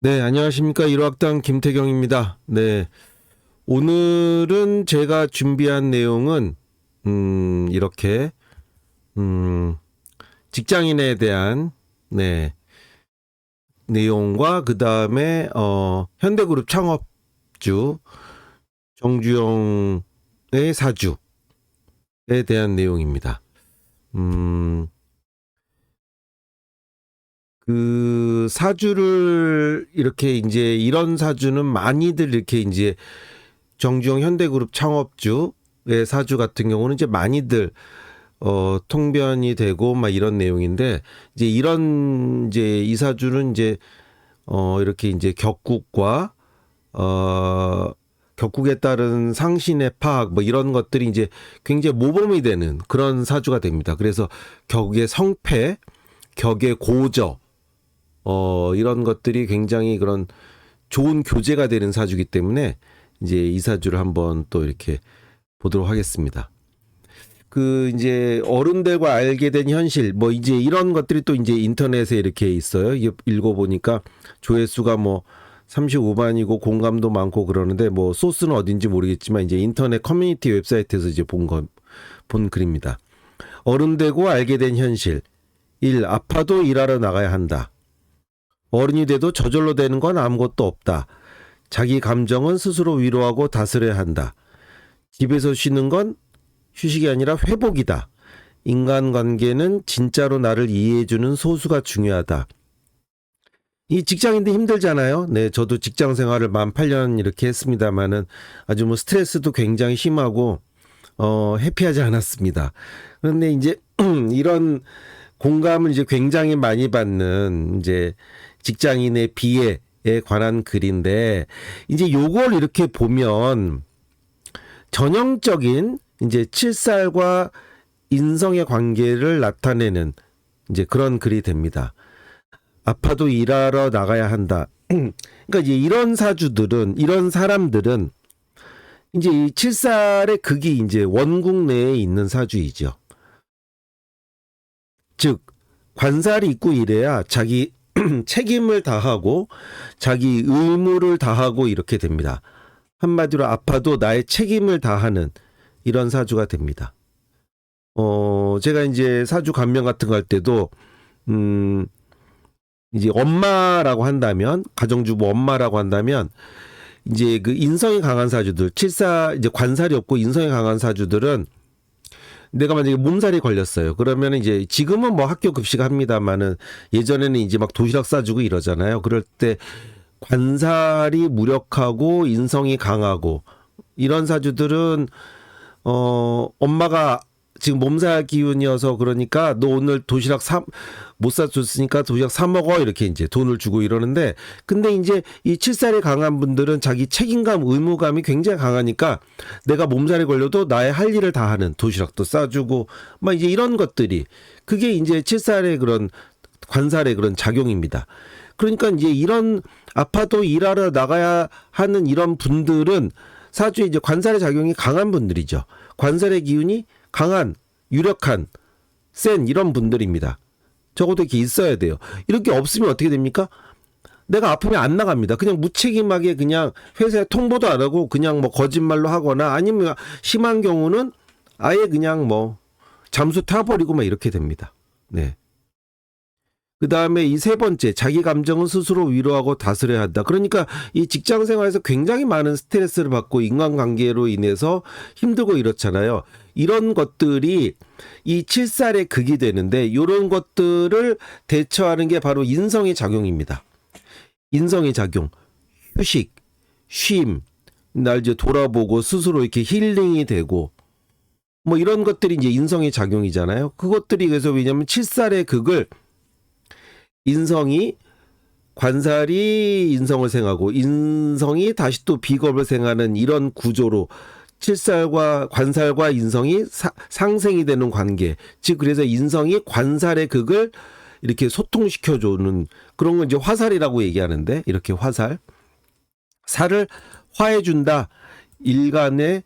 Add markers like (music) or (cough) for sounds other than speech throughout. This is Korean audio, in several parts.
네, 안녕하십니까. 1호학당 김태경입니다. 네. 오늘은 제가 준비한 내용은, 음, 이렇게, 음, 직장인에 대한, 네, 내용과 그 다음에, 어, 현대그룹 창업주, 정주영의 사주에 대한 내용입니다. 음, 그 사주를 이렇게 이제 이런 사주는 많이들 이렇게 이제 정주영 현대그룹 창업주의 사주 같은 경우는 이제 많이들 어 통변이 되고 막 이런 내용인데 이제 이런 이제 이 사주는 이제 어 이렇게 이제 격국과 어 격국에 따른 상신의 파악 뭐 이런 것들이 이제 굉장히 모범이 되는 그런 사주가 됩니다. 그래서 격의 성패, 격의 고저 어, 이런 것들이 굉장히 그런 좋은 교재가 되는 사주기 때문에 이제 이 사주를 한번 또 이렇게 보도록 하겠습니다. 그 이제 어른들과 알게 된 현실 뭐 이제 이런 것들이 또 이제 인터넷에 이렇게 있어요. 이게 읽어 보니까 조회수가 뭐 35만이고 공감도 많고 그러는데 뭐 소스는 어딘지 모르겠지만 이제 인터넷 커뮤니티 웹사이트에서 이제 본 거, 본 글입니다. 어른 되고 알게 된 현실. 1. 아파도 일하러 나가야 한다. 어른이 돼도 저절로 되는 건 아무것도 없다. 자기 감정은 스스로 위로하고 다스려야 한다. 집에서 쉬는 건 휴식이 아니라 회복이다. 인간관계는 진짜로 나를 이해해주는 소수가 중요하다. 이 직장인들 힘들잖아요. 네, 저도 직장 생활을 만 8년 이렇게 했습니다만은 아주 뭐 스트레스도 굉장히 심하고 어 해피하지 않았습니다. 그런데 이제 (clears throat) 이런 공감을 이제 굉장히 많이 받는 이제 직장인의 비애에 관한 글인데 이제 요걸 이렇게 보면 전형적인 이제 칠살과 인성의 관계를 나타내는 이제 그런 글이 됩니다. 아파도 일하러 나가야 한다. (clears throat) 그러니까 이제 이런 사주들은 이런 사람들은 이제 이 칠살의 극이 이제 원국 내에 있는 사주이죠. 즉 관살이 있고 이래야 자기 (clears throat) 책임을 다하고 자기 의무를 다하고 이렇게 됩니다. 한마디로 아파도 나의 책임을 다하는 이런 사주가 됩니다. 어, 제가 이제 사주 감명 같은 거 할 때도, 음, 이제 엄마라고 한다면, 가정주부 엄마라고 한다면, 이제 그 인성이 강한 사주들, 칠사, 이제 관살이 없고 인성이 강한 사주들은 내가 만약에 몸살이 걸렸어요. 그러면 이제 지금은 뭐 학교 급식 합니다만은 예전에는 이제 막 도시락 싸주고 이러잖아요. 그럴 때 관살이 무력하고 인성이 강하고 이런 사주들은 어 엄마가 지금 몸살 기운이어서 그러니까 너 오늘 도시락 사 못 사줬으니까 도시락 사 먹어 이렇게 이제 돈을 주고 이러는데 근데 이제 이 칠살이 강한 분들은 자기 책임감 의무감이 굉장히 강하니까 내가 몸살이 걸려도 나의 할 일을 다 하는 도시락도 싸주고 막 이제 이런 것들이 그게 이제 칠살의 그런 관살의 그런 작용입니다. 그러니까 이제 이런 아파도 일하러 나가야 하는 이런 분들은 사주에 이제 관살의 작용이 강한 분들이죠. 관살의 기운이 강한, 유력한, 센 이런 분들입니다. 적어도 이렇게 있어야 돼요. 이렇게 없으면 어떻게 됩니까? 내가 아프면 안 나갑니다. 그냥 무책임하게 그냥 회사에 통보도 안 하고 그냥 뭐 거짓말로 하거나 아니면 심한 경우는 아예 그냥 뭐 잠수 타버리고 막 이렇게 됩니다. 네. 그 다음에 이 세 번째, 자기 감정은 스스로 위로하고 다스려야 한다. 그러니까 이 직장 생활에서 굉장히 많은 스트레스를 받고 인간관계로 인해서 힘들고 이렇잖아요. 이런 것들이 이 칠살의 극이 되는데 이런 것들을 대처하는 게 바로 인성의 작용입니다. 인성의 작용, 휴식, 쉼, 날 이제 돌아보고 스스로 이렇게 힐링이 되고 뭐 이런 것들이 이제 인성의 작용이잖아요. 그것들이 그래서 왜냐하면 칠살의 극을 인성이 관살이 인성을 생하고 인성이 다시 또 비겁을 생하는 이런 구조로 칠살과 관살과 인성이 사- 상생이 되는 관계. 즉 그래서 인성이 관살의 극을 이렇게 소통시켜 주는 그런 건 이제 화살이라고 얘기하는데 이렇게 화살. 살을 화해 준다. 일간의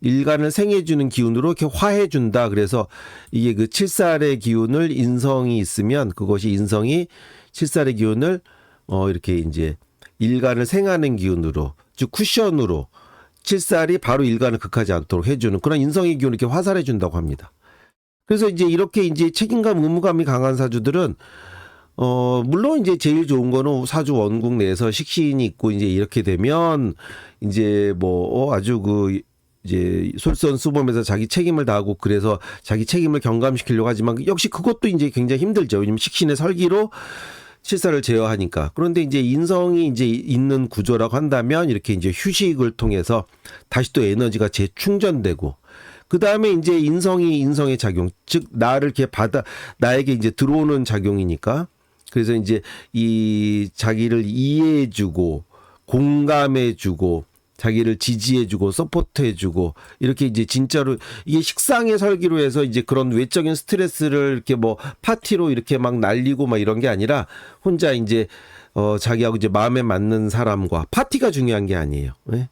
일간을 생해 주는 기운으로 이렇게 화해 준다. 그래서 이게 그 칠살의 기운을 인성이 있으면 그것이 인성이 칠살의 기운을 어 이렇게 이제 일간을 생하는 기운으로 즉 쿠션으로 칠살이 바로 일간을 극하지 않도록 해주는 그런 인성의 기운을 이렇게 화살해 준다고 합니다. 그래서 이제 이렇게 이제 책임감, 의무감이 강한 사주들은 어 물론 이제 제일 좋은 거는 사주 원국 내에서 식신이 있고 이제 이렇게 되면 이제 뭐 어, 아주 그 이제 솔선수범해서 자기 책임을 다하고 그래서 자기 책임을 경감시키려고 하지만 역시 그것도 이제 굉장히 힘들죠. 왜냐면 식신의 설기로 실사를 제어하니까. 그런데 이제 인성이 이제 있는 구조라고 한다면 이렇게 이제 휴식을 통해서 다시 또 에너지가 재충전되고 그 다음에 이제 인성이 인성의 작용, 즉 나를 이렇게 받아 나에게 이제 들어오는 작용이니까 그래서 이제 이 자기를 이해해주고 공감해주고 자기를 지지해주고 서포트해주고 이렇게 이제 진짜로 이게 식상의 설기로 해서 이제 그런 외적인 스트레스를 이렇게 뭐 파티로 이렇게 막 날리고 막 이런 게 아니라 혼자 이제 어 자기하고 이제 마음에 맞는 사람과 파티가 중요한 게 아니에요. 예?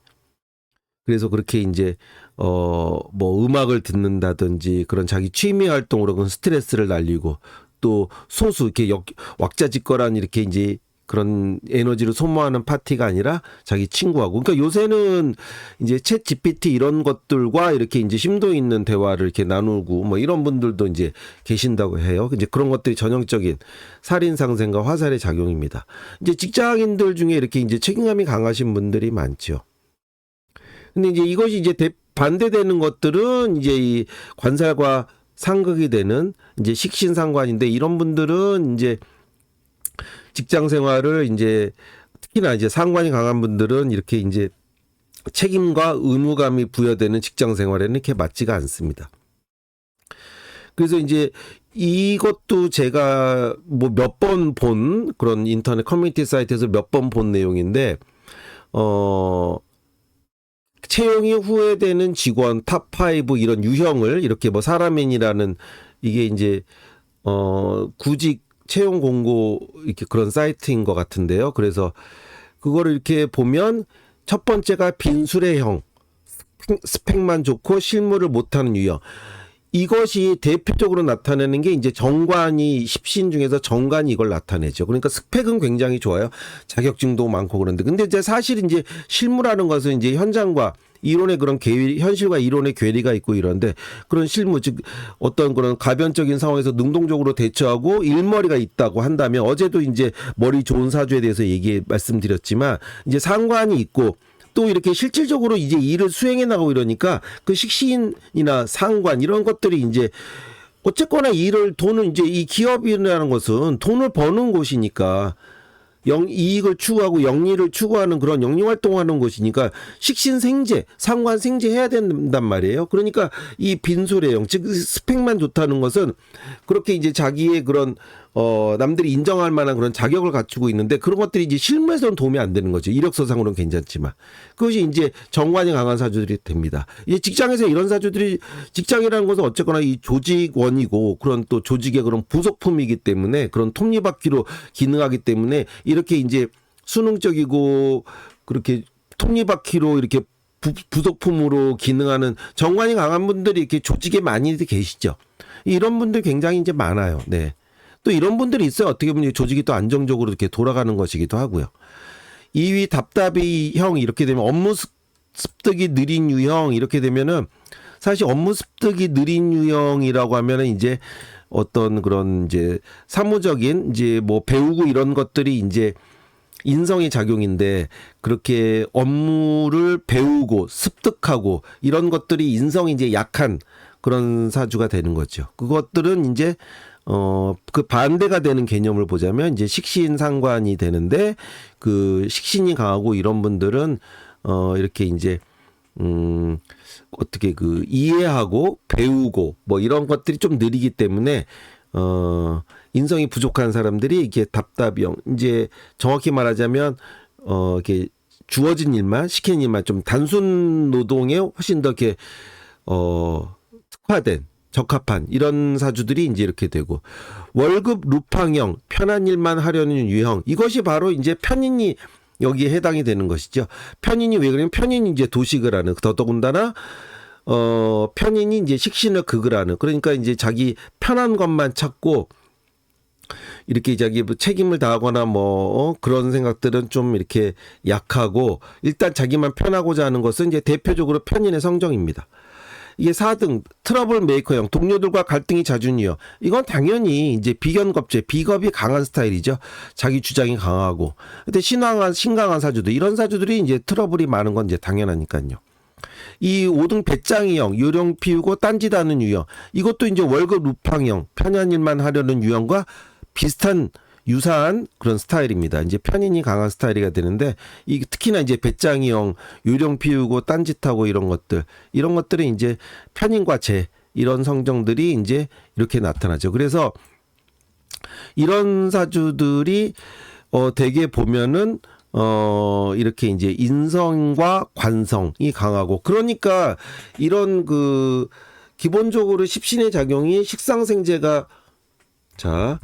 그래서 그렇게 이제 어 뭐 음악을 듣는다든지 그런 자기 취미 활동으로 그런 스트레스를 날리고 또 소수 이렇게 역, 왁자지껄한 이렇게 이제 그런 에너지를 소모하는 파티가 아니라 자기 친구하고 그러니까 요새는 이제 챗 GPT 이런 것들과 이렇게 이제 심도 있는 대화를 이렇게 나누고 뭐 이런 분들도 이제 계신다고 해요. 이제 그런 것들이 전형적인 살인 상생과 화살의 작용입니다. 이제 직장인들 중에 이렇게 이제 책임감이 강하신 분들이 많죠. 근데 이제 이것이 이제 대, 반대되는 것들은 이제 이 관살과 상극이 되는 이제 식신상관인데 이런 분들은 이제 직장 생활을 이제 특히나 이제 상관이 강한 분들은 이렇게 이제 책임과 의무감이 부여되는 직장 생활에는 이렇게 맞지가 않습니다. 그래서 이제 이것도 제가 뭐 몇 번 본 그런 인터넷 커뮤니티 사이트에서 몇 번 본 내용인데 어 채용이 후회되는 직원 탑5 이런 유형을 이렇게 뭐 사람인이라는 이게 이제 어 구직 채용 공고 이렇게 그런 사이트인 것 같은데요. 그래서 그거를 이렇게 보면 첫 번째가 빈수레형 스펙만 좋고 실무를 못하는 유형. 이것이 대표적으로 나타내는 게 이제 정관이 십신 중에서 정관이 이걸 나타내죠. 그러니까 스펙은 굉장히 좋아요. 자격증도 많고 그런데 근데 이제 사실 이제 실무라는 것은 이제 현장과 이론의 그런 괴리, 현실과 이론의 괴리가 있고 이런데 그런 실무 즉 어떤 그런 가변적인 상황에서 능동적으로 대처하고 일머리가 있다고 한다면 어제도 이제 머리 좋은 사주에 대해서 얘기 말씀드렸지만 이제 상관이 있고 또 이렇게 실질적으로 이제 일을 수행해 나가고 이러니까 그 식신이나 상관 이런 것들이 이제 어쨌거나 일을 돈을 이제 이 기업이라는 것은 돈을 버는 곳이니까 영 이익을 추구하고 영리를 추구하는 그런 영리 활동하는 곳이니까 식신 생재, 상관 생재 해야 된단 말이에요. 그러니까 이 빈소래형 즉 스펙만 좋다는 것은 그렇게 이제 자기의 그런 어 남들이 인정할 만한 그런 자격을 갖추고 있는데 그런 것들이 이제 실무에서는 도움이 안 되는 거죠. 이력서상으로는 괜찮지만 그것이 이제 정관이 강한 사주들이 됩니다. 이제 직장에서 이런 사주들이 직장이라는 것은 어쨌거나 이 조직원이고 그런 또 조직의 그런 부속품이기 때문에 그런 톱니바퀴로 기능하기 때문에 이렇게 이제 수능적이고 그렇게 톱니바퀴로 이렇게 부, 부속품으로 기능하는 정관이 강한 분들이 이렇게 조직에 많이 계시죠. 이런 분들 굉장히 이제 많아요. 네. 또 이런 분들이 있어요. 어떻게 보면 조직이 또 안정적으로 이렇게 돌아가는 것이기도 하고요. 2위 답답이 형 이렇게 되면 업무 습득이 느린 유형 이렇게 되면은 사실 업무 습득이 느린 유형이라고 하면은 이제 어떤 그런 이제 사무적인 이제 뭐 배우고 이런 것들이 이제 인성의 작용인데 그렇게 업무를 배우고 습득하고 이런 것들이 인성이 이제 약한 그런 사주가 되는 거죠. 그것들은 이제 어, 그 반대가 되는 개념을 보자면 이제 식신 상관이 되는데 그 식신이 강하고 이런 분들은 어, 이렇게 이제 음, 어떻게 그 이해하고 배우고 뭐 이런 것들이 좀 느리기 때문에 어, 인성이 부족한 사람들이 이게 답답형 이제 정확히 말하자면 어, 이렇게 주어진 일만 시킨 일만 좀 단순 노동에 훨씬 더 이렇게 어, 특화된 적합한 이런 사주들이 이제 이렇게 되고 월급 루팡형 편한 일만 하려는 유형 이것이 바로 이제 편인이 여기에 해당이 되는 것이죠. 편인이 왜 그러냐면 편인이 이제 도식을 하는 더더군다나 어 편인이 이제 식신을 극을 하는 그러니까 이제 자기 편한 것만 찾고 이렇게 자기 뭐 책임을 다하거나 뭐 어, 그런 생각들은 좀 이렇게 약하고 일단 자기만 편하고자 하는 것은 이제 대표적으로 편인의 성정입니다. 이게 4등 트러블 메이커형 동료들과 갈등이 잦은 이유 이건 당연히 이제 비견겁제 비겁이 강한 스타일이죠. 자기 주장이 강하고. 근데 신강한 신강한 사주들 이런 사주들이 이제 트러블이 많은 건 이제 당연하니까요. 이 5등 배짱이형 요령 피우고 딴짓하는 유형 이것도 이제 월급 루팡형 편한 일만 하려는 유형과 비슷한 유사한 그런 스타일입니다. 이제 편인이 강한 스타일이가 되는데 이 특히나 이제 배짱이형 요령 피우고 딴짓하고 이런 것들 이런 것들이 이제 편인과 재 이런 성정들이 이제 이렇게 나타나죠. 그래서 이런 사주들이 어 되게 보면은 어 이렇게 이제 인성과 관성이 강하고 그러니까 이런 그 기본적으로 십신의 작용이 식상생재가 자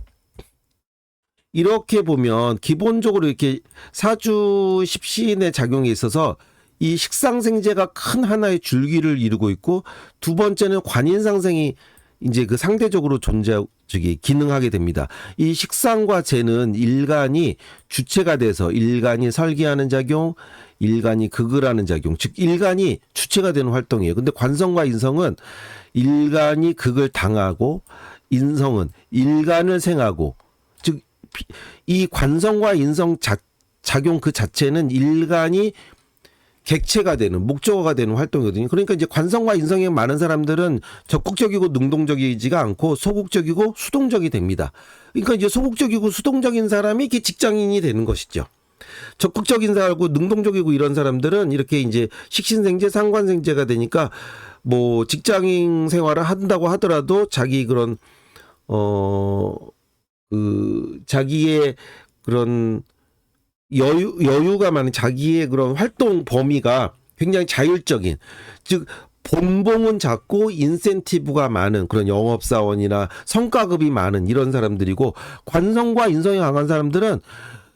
이렇게 보면 기본적으로 이렇게 사주 십신의 작용에 있어서 이 식상생재가 큰 하나의 줄기를 이루고 있고 두 번째는 관인상생이 이제 그 상대적으로 존재 저기 기능하게 됩니다. 이 식상과 재는 일간이 주체가 돼서 일간이 설계하는 작용, 일간이 극을 하는 작용, 즉 일간이 주체가 되는 활동이에요. 근데 관성과 인성은 일간이 극을 당하고 인성은 일간을 생하고 즉 이 관성과 인성 자, 작용 그 자체는 일간이 객체가 되는 목적어가 되는 활동이거든요. 그러니까 이제 관성과 인성이 많은 사람들은 적극적이고 능동적이지가 않고 소극적이고 수동적이 됩니다. 그러니까 이제 소극적이고 수동적인 사람이 이렇게 직장인이 되는 것이죠. 적극적인 사람하고 능동적이고 이런 사람들은 이렇게 이제 식신생재, 상관생재가 되니까 뭐 직장인 생활을 한다고 하더라도 자기 그런 어 그 자기의 그런 여유 여유가 많은 자기의 그런 활동 범위가 굉장히 자율적인 즉 본봉은 작고 인센티브가 많은 그런 영업사원이나 성과급이 많은 이런 사람들이고 관성과 인성이 강한 사람들은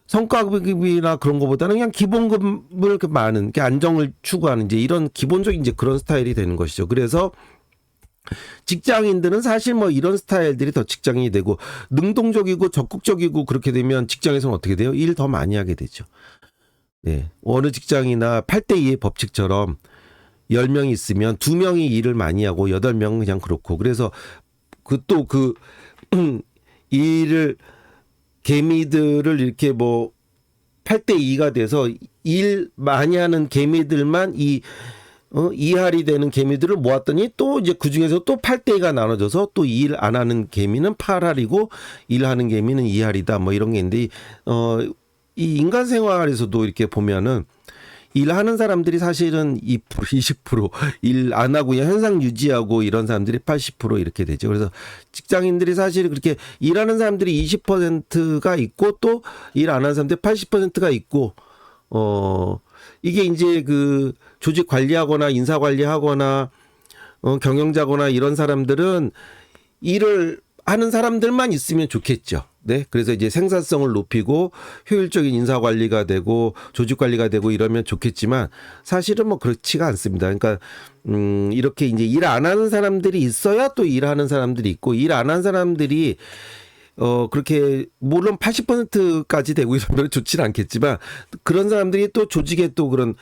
성과급이나 그런 것보다는 그냥 기본급을 그 많은 게 안정을 추구하는 이제 이런 기본적인 이제 그런 스타일이 되는 것이죠. 그래서 직장인들은 사실 뭐 이런 스타일들이 더 직장인이 되고 능동적이고 적극적이고 그렇게 되면 직장에서는 어떻게 돼요? 일 더 많이 하게 되죠. 네. 어느 직장이나 8대 2의 법칙처럼 10명이 있으면 2명이 일을 많이 하고 8명은 그냥 그렇고 그래서 그 또그 (clears throat) 일을 개미들을 이렇게 뭐 8대 2가 돼서 일 많이 하는 개미들만 이 어, 이할이 되는 개미들을 모았더니 또 이제 그 중에서 또 8대2가 나눠져서 또 일 안 하는 개미는 8할이고 일하는 개미는 2할이다 뭐 이런 게 있는데 어, 이 인간 생활에서도 이렇게 보면은 일하는 사람들이 사실은 2% 20%일 안 하고 현상 유지하고 이런 사람들이 80% 이렇게 되죠. 그래서 직장인들이 사실 그렇게 일하는 사람들이 20%가 있고 또 일 안 하는 사람들이 80%가 있고 어 이게 이제 그 조직 관리하거나 인사 관리하거나 어 경영자거나 이런 사람들은 일을 하는 사람들만 있으면 좋겠죠. 네. 그래서 이제 생산성을 높이고 효율적인 인사 관리가 되고 조직 관리가 되고 이러면 좋겠지만 사실은 뭐 그렇지가 않습니다. 그러니까 음 이렇게 이제 일 안 하는 사람들이 있어야 또 일하는 사람들이 있고 일 안 한 사람들이 어 그렇게 물론 80%까지 되고 이러면 좋지는 않겠지만 그런 사람들이 또 조직의 또 그런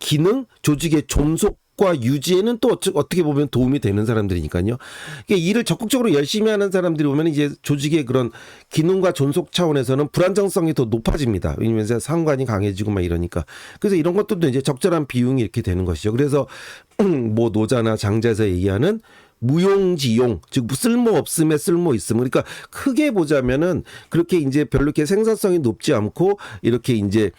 기능, 조직의 존속과 유지에는 또 어떻게 보면 도움이 되는 사람들이니까요. 그러니까 일을 적극적으로 열심히 하는 사람들이 오면 이제 조직의 그런 기능과 존속 차원에서는 불안정성이 더 높아집니다. 왜냐면 상관이 강해지고 막 이러니까. 그래서 이런 것들도 이제 적절한 비용이 이렇게 되는 것이죠. 그래서 (clears throat) 뭐 노자나 장자에서 얘기하는 무용지용 즉 쓸모 없음에 쓸모 있음 그러니까 크게 보자면은 그렇게 이제 별로 이렇게 생산성이 높지 않고 이렇게 이제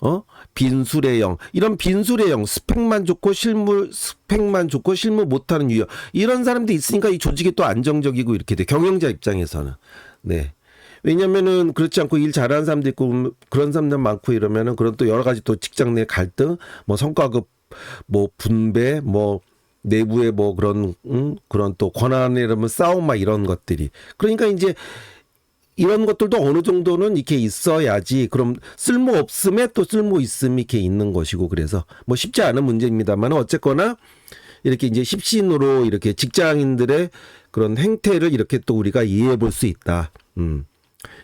어? 빈수레형. 이런 빈수레형 스펙만 좋고 실무 스펙만 좋고 실무 못하는 유형. 이런 사람들이 있으니까 이 조직이 또 안정적이고 이렇게 돼. 경영자 입장에서는. 네. 왜냐면은 그렇지 않고 일 잘하는 사람도 있고 그런 사람들 많고 이러면은 그런 또 여러 가지 또 직장 내 갈등 뭐 성과급 뭐 분배 뭐 내부의 뭐 그런 음, 그런 또 권한에 이러면 싸움 막 이런 것들이 그러니까 이제 이런 것들도 어느 정도는 이렇게 있어야지 그럼 쓸모 없음에 또 쓸모 있음이 이렇게 있는 것이고 그래서 뭐 쉽지 않은 문제입니다만 어쨌거나 이렇게 이제 십신으로 이렇게 직장인들의 그런 행태를 이렇게 또 우리가 이해해 볼 수 있다. 음.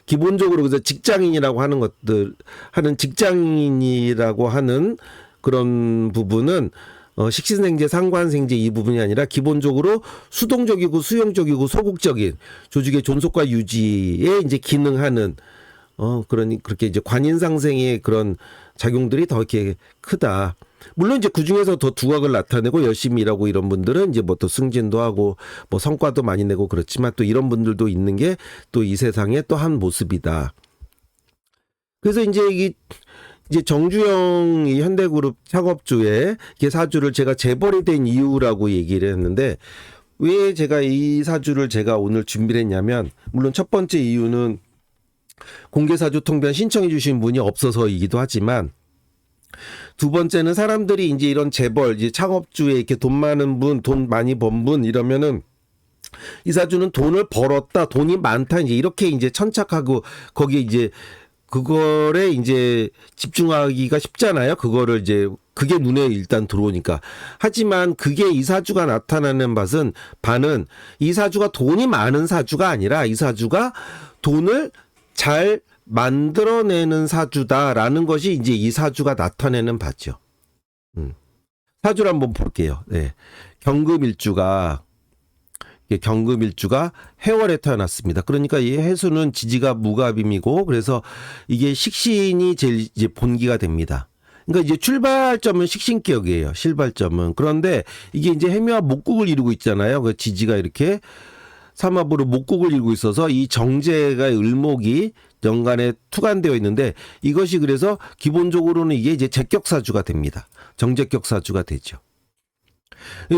기본적으로 그래서 직장인이라고 하는 것들 하는 직장인이라고 하는 그런 부분은 어, 식신생제, 상관생제 이 부분이 아니라 기본적으로 수동적이고 수용적이고 소극적인 조직의 존속과 유지에 이제 기능하는 어 그러니 그렇게 이제 관인상생의 그런 작용들이 더 이렇게 크다. 물론 이제 그 중에서 더 두각을 나타내고 열심히 일하고 이런 분들은 이제 뭐 또 승진도 하고 뭐 성과도 많이 내고 그렇지만 또 이런 분들도 있는 게 또 이 세상의 또 한 모습이다. 그래서 이제 이 이제 정주영 이 현대그룹 창업주의 사주를 제가 재벌이 된 이유라고 얘기를 했는데 왜 제가 이 사주를 제가 오늘 준비를 했냐면 물론 첫 번째 이유는 공개사주 통변 신청해 주신 분이 없어서이기도 하지만 두 번째는 사람들이 이제 이런 재벌, 이제 창업주에 이렇게 돈 많은 분, 돈 많이 번 분 이러면은 이 사주는 돈을 벌었다, 돈이 많다, 이제 이렇게 이제 천착하고 거기에 이제 그거에 이제 집중하기가 쉽잖아요. 그거를 이제 그게 눈에 일단 들어오니까. 하지만 그게 이 사주가 나타나는 밭은 반은 이 사주가 돈이 많은 사주가 아니라 이 사주가 돈을 잘 만들어내는 사주다라는 것이 이제 이 사주가 나타내는 바죠. 음. 사주를 한번 볼게요. 네. 경금일주가 경금일주가 해월에 태어났습니다. 그러니까 이 해수는 지지가 무갑임이고 그래서 이게 식신이 제일 이제 본기가 됩니다. 그러니까 이제 출발점은 식신격이에요. 실발점은. 그런데 이게 이제 해묘와 목국을 이루고 있잖아요. 그 지지가 이렇게 삼합으로 목국을 이루고 있어서 이 정제가 을목이 연간에 투간되어 있는데 이것이 그래서 기본적으로는 이게 이제 제격사주가 됩니다. 정제격사주가 되죠.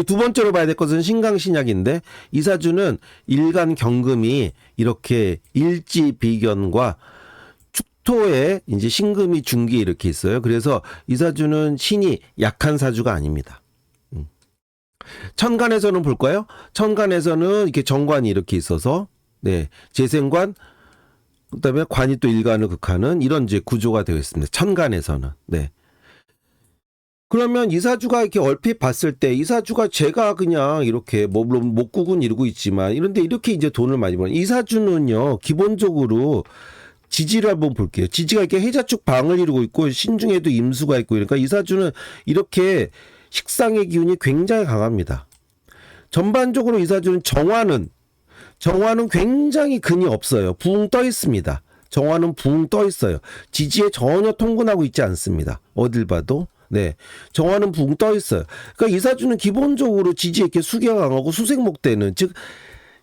두 번째로 봐야 될 것은 신강신약인데 이 사주는 일간 경금이 이렇게 일지 비견과 축토에 이제 신금이 중기 이렇게 있어요. 그래서 이 사주는 신이 약한 사주가 아닙니다. 음. 천간에서는 볼까요? 천간에서는 이렇게 정관이 이렇게 있어서 네 재생관 그다음에 관이 또 일간을 극하는 이런 이제 구조가 되어 있습니다. 천간에서는 네. 그러면 이사주가 이렇게 얼핏 봤을 때 이사주가 제가 그냥 이렇게 뭐 물론 목국은 이루고 있지만 이런데 이렇게 이제 돈을 많이 버는 이사주는요 기본적으로 지지를 한번 볼게요. 지지가 이렇게 해자축 방을 이루고 있고 신중에도 임수가 있고 그러니까 이사주는 이렇게 식상의 기운이 굉장히 강합니다. 전반적으로 이사주는 정화는 정화는 굉장히 근이 없어요. 붕 떠 있습니다. 정화는 붕 떠 있어요. 지지에 전혀 통근하고 있지 않습니다. 어딜 봐도. 네. 정화는 붕 떠 있어요. 그러니까 이사주는 기본적으로 지지에 이렇게 수기가 강하고 수생목되는, 즉,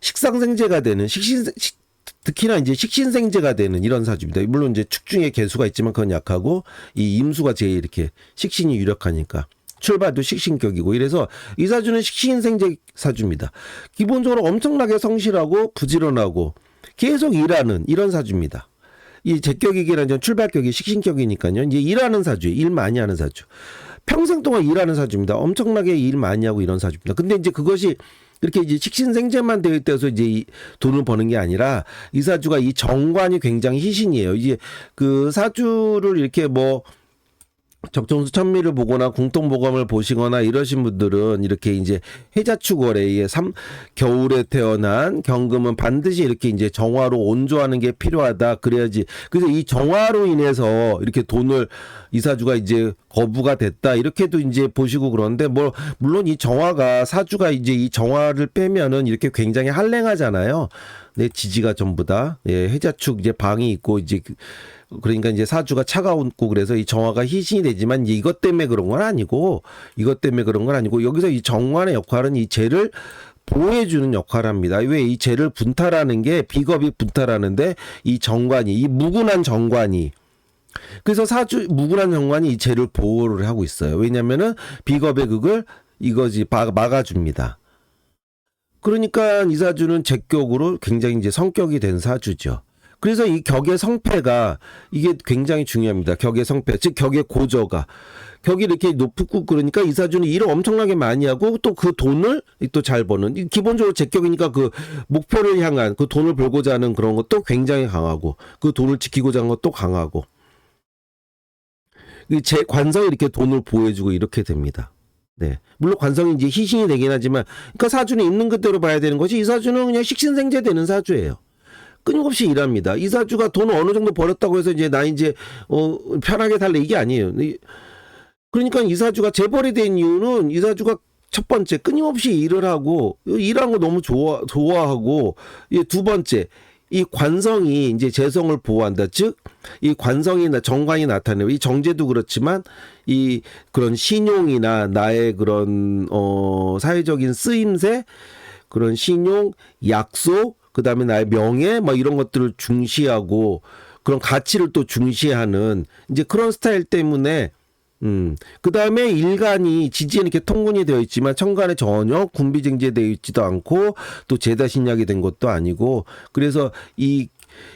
식상생제가 되는, 식신, 식, 특히나 이제 식신생제가 되는 이런 사주입니다. 물론 이제 축 중에 개수가 있지만 그건 약하고, 이 임수가 제일 이렇게 식신이 유력하니까. 출발도 식신격이고 이래서 이 사주는 식신생제 사주입니다. 기본적으로 엄청나게 성실하고 부지런하고 계속 일하는 이런 사주입니다. 이 제격이기란 출발격이 식신격이니까요. 이제 일하는 사주예요. 일 많이 하는 사주. 평생 동안 일하는 사주입니다. 엄청나게 일 많이 하고 이런 사주입니다. 근데 이제 그것이 이렇게 이제 식신생제만 되어 있다서 이제 이 돈을 버는 게 아니라 이 사주가 이 정관이 굉장히 희신이에요. 이제 그 사주를 이렇게 뭐 적정수 천미를 보거나 궁통보감을 보시거나 이러신 분들은 이렇게 이제 해자축월에 삼 겨울에 태어난 경금은 반드시 이렇게 이제 정화로 온조하는 게 필요하다 그래야지 그래서 이 정화로 인해서 이렇게 돈을 이사주가 이제 거부가 됐다 이렇게도 이제 보시고 그런데 뭐 물론 이 정화가 사주가 이제 이 정화를 빼면은 이렇게 굉장히 한랭하잖아요. 내 지지가 전부 다 예, 해자축 이제 방이 있고 이제 그 그러니까 이제 사주가 차가웠고 그래서 이 정화가 희신이 되지만 이것 때문에 그런 건 아니고 이것 때문에 그런 건 아니고 여기서 이 정관의 역할은 이 재를 보호해주는 역할을 합니다. 왜이 재를 분탈하는 게 비겁이 분탈하는데 이 정관이 이 무근한 정관이 그래서 사주 무근한 정관이 이 재를 보호를 하고 있어요. 왜냐면은 비겁의 극을 이거지 막아줍니다. 그러니까 이 사주는 제격으로 굉장히 이제 성격이 된 사주죠. 그래서 이 격의 성패가 이게 굉장히 중요합니다. 격의 성패, 즉 격의 고저가 격이 이렇게 높고 그러니까 이사주는 일을 엄청나게 많이 하고 또 그 돈을 또 잘 버는 기본적으로 제격이니까 그 목표를 향한 그 돈을 벌고자 하는 그런 것도 굉장히 강하고 그 돈을 지키고자 하는 것도 강하고 제 관성이 이렇게 돈을 보여주고 이렇게 됩니다. 네. 물론 관성이 이제 희신이 되긴 하지만, 그러니까 사주는 있는 그대로 봐야 되는 거지, 이 사주는 그냥 식신생제 되는 사주예요. 끊임없이 일합니다. 이 사주가 돈을 어느 정도 벌었다고 해서 이제 나 이제 어 편하게 살래 이게 아니에요. 이- 그러니까 이 사주가 재벌이 된 이유는 이 사주가 첫 번째 끊임없이 일을 하고 일하는 거 너무 좋아 좋아하고 이두 번째 이 관성이 이제 재성을 보호한다. 즉 이 관성이 나 정관이 나타내고 이 정제도 그렇지만 이 그런 신용이나 나의 그런 어 사회적인 쓰임새 그런 신용, 약속, 그다음에 나의 명예 뭐 이런 것들을 중시하고 그런 가치를 또 중시하는 이제 그런 스타일 때문에 음. 그 다음에 일간이 지지에 이렇게 통군이 되어 있지만 천간에 전혀 군비쟁제되어 있지도 않고 또 제다신약이 된 것도 아니고 그래서 이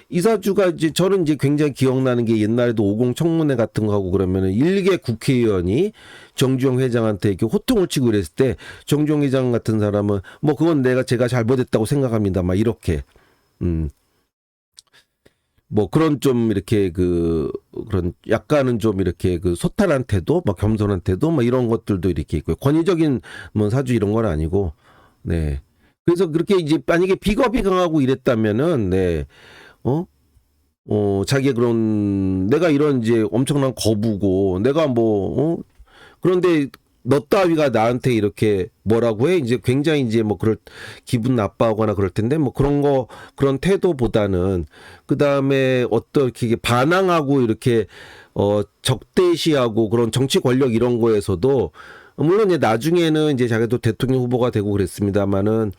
이사주가 이제 저는 이제 굉장히 기억나는 게 옛날에도 오공 청문회 같은 거 하고 그러면은 일개 국회의원이 정주영 회장한테 이렇게 호통을 치고 그랬을 때 정주영 회장 같은 사람은 뭐 그건 내가 제가 잘못했다고 생각합니다. 막 이렇게 음. 뭐 그런 좀 이렇게 그 그런 약간은 좀 이렇게 그 소탈한 태도, 막 겸손한 태도, 뭐 이런 것들도 이렇게 있고요. 권위적인 뭐 사주 이런 건 아니고, 네. 그래서 그렇게 이제 만약에 비겁이 강하고 이랬다면은, 네, 어, 어, 자기 그런 내가 이런 이제 엄청난 거부고, 내가 뭐, 어, 그런데 너 따위가 나한테 이렇게 뭐라고 해? 이제 굉장히 이제 뭐 그럴 기분 나빠하거나 그럴 텐데 뭐 그런 거 그런 태도보다는 그 다음에 어떻게 반항하고 이렇게 어 적대시하고 그런 정치 권력 이런 거에서도 물론 이제 나중에는 이제 자기도 대통령 후보가 되고 그랬습니다만은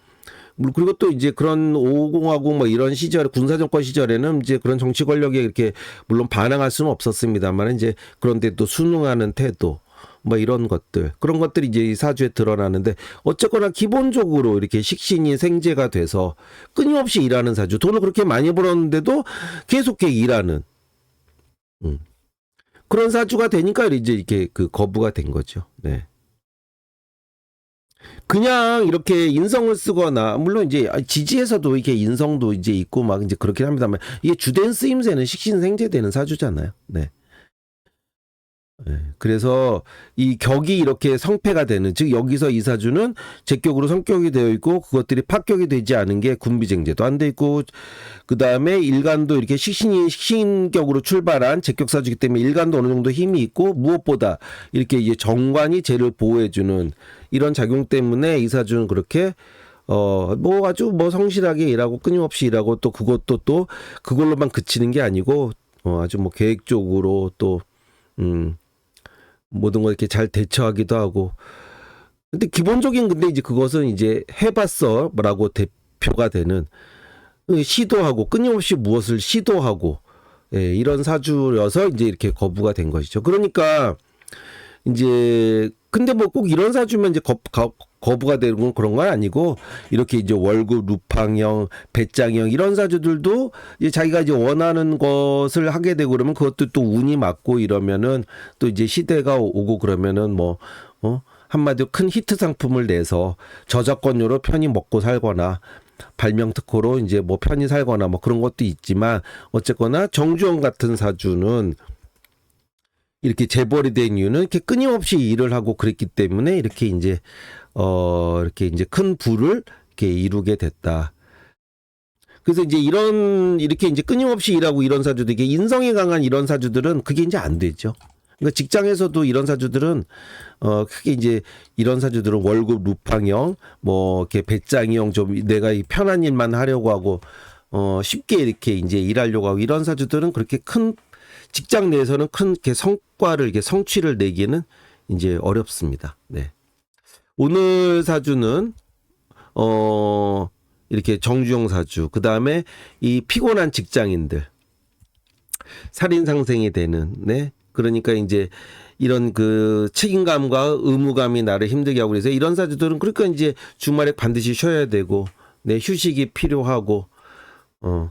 물- 그리고 또 이제 그런 오공하고 뭐 이런 시절 군사 정권 시절에는 이제 그런 정치 권력에 이렇게 물론 반항할 수는 없었습니다만 이제 그런데 또 순응하는 태도 뭐 이런 것들 그런 것들이 이제 이 사주에 드러나는데 어쨌거나 기본적으로 이렇게 식신이 생재가 돼서 끊임없이 일하는 사주 돈을 그렇게 많이 벌었는데도 계속해 일하는 음. 그런 사주가 되니까 이제 이렇게 그 거부가 된 거죠. 네. 그냥 이렇게 인성을 쓰거나 물론 이제 지지에서도 이렇게 인성도 이제 있고 막 이제 그렇긴 합니다만 이게 주된 쓰임새는 식신생재되는 사주잖아요. 네. 네. 그래서 이 격이 이렇게 성패가 되는 즉 여기서 이 사주는 제격으로 성격이 되어 있고 그것들이 파격이 되지 않은 게 군비쟁제도 안 돼 있고 그 다음에 일간도 이렇게 식신이 식신격으로 출발한 제격사주기 때문에 일간도 어느 정도 힘이 있고 무엇보다 이렇게 이제 정관이 쟤를 보호해주는 이런 작용 때문에 이 사주는 그렇게 어 뭐 아주 뭐 성실하게 일하고 끊임없이 일하고 또 그것도 또 그걸로만 그치는 게 아니고 어 아주 뭐 계획적으로 또 음 모든 걸 이렇게 잘 대처하기도 하고 근데 기본적인 근데 이제 그것은 이제 해봤어라고 대표가 되는 그 시도하고 끊임없이 무엇을 시도하고 예, 이런 사주여서 이제 이렇게 거부가 된 것이죠. 그러니까 이제 근데 뭐 꼭 이런 사주면 이제 거, 거, 거부가 되는 건 그런 건 아니고 이렇게 이제 월급 루팡형, 배짱형 이런 사주들도 이제 자기가 이제 원하는 것을 하게 되고 그러면 그것도 또 운이 맞고 이러면은 또 이제 시대가 오고 그러면은 뭐 어? 한마디로 큰 히트 상품을 내서 저작권료로 편히 먹고 살거나 발명 특허로 이제 뭐 편히 살거나 뭐 그런 것도 있지만 어쨌거나 정주영 같은 사주는 이렇게 재벌이 된 이유는 이렇게 끊임없이 일을 하고 그랬기 때문에 이렇게 이제 어 이렇게 이제 큰 부를 이렇게 이루게 됐다. 그래서 이제 이런 이렇게 이제 끊임없이 일하고 이런 사주들 이게 인성이 강한 이런 사주들은 그게 이제 안 되죠. 그러니까 직장에서도 이런 사주들은 어 크게 이제 이런 사주들은 월급 루팡형 뭐 이렇게 배짱이형 좀 내가 이 편한 일만 하려고 하고 어 쉽게 이렇게 이제 일하려고 하고 이런 사주들은 그렇게 큰 직장 내에서는 큰 이렇게 성과를 이렇게 성취를 내기는 이제 어렵습니다. 네. 오늘 사주는 어 이렇게 정주영 사주 그다음에 이 피곤한 직장인들 살인 상생이 되는 네? 그러니까 이제 이런 그 책임감과 의무감이 나를 힘들게 하고 그래서 이런 사주들은 그러니까 이제 주말에 반드시 쉬어야 되고 네 휴식이 필요하고 어.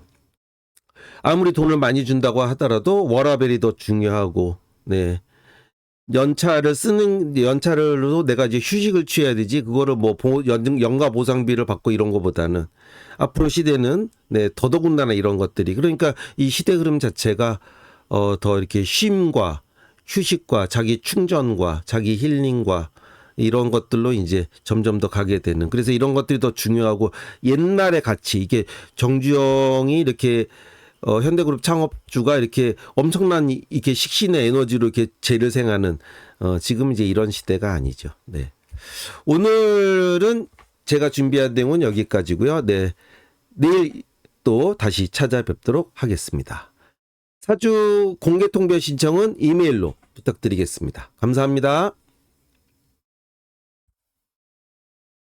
아무리 돈을 많이 준다고 하더라도 워라벨이 더 중요하고 네 연차를 쓰는 연차를로 내가 이제 휴식을 취해야 되지. 그거를 뭐 보, 연, 연가 보상비를 받고 이런 거보다는 앞으로 시대는 네 더더군다나 이런 것들이. 그러니까 이 시대 흐름 자체가 어 더 이렇게 쉼과 휴식과 자기 충전과 자기 힐링과 이런 것들로 이제 점점 더 가게 되는. 그래서 이런 것들이 더 중요하고 옛날의 가치 이게 정주영이 이렇게 어, 현대그룹 창업주가 이렇게 엄청난 이- 이렇게 식신의 에너지로 이렇게 재를 생하는 어, 지금 이제 이런 시대가 아니죠. 네. 오늘은 제가 준비한 내용은 여기까지고요. 네. 내일 또 다시 찾아뵙도록 하겠습니다. 사주 공개 통배 신청은 이메일로 부탁드리겠습니다. 감사합니다.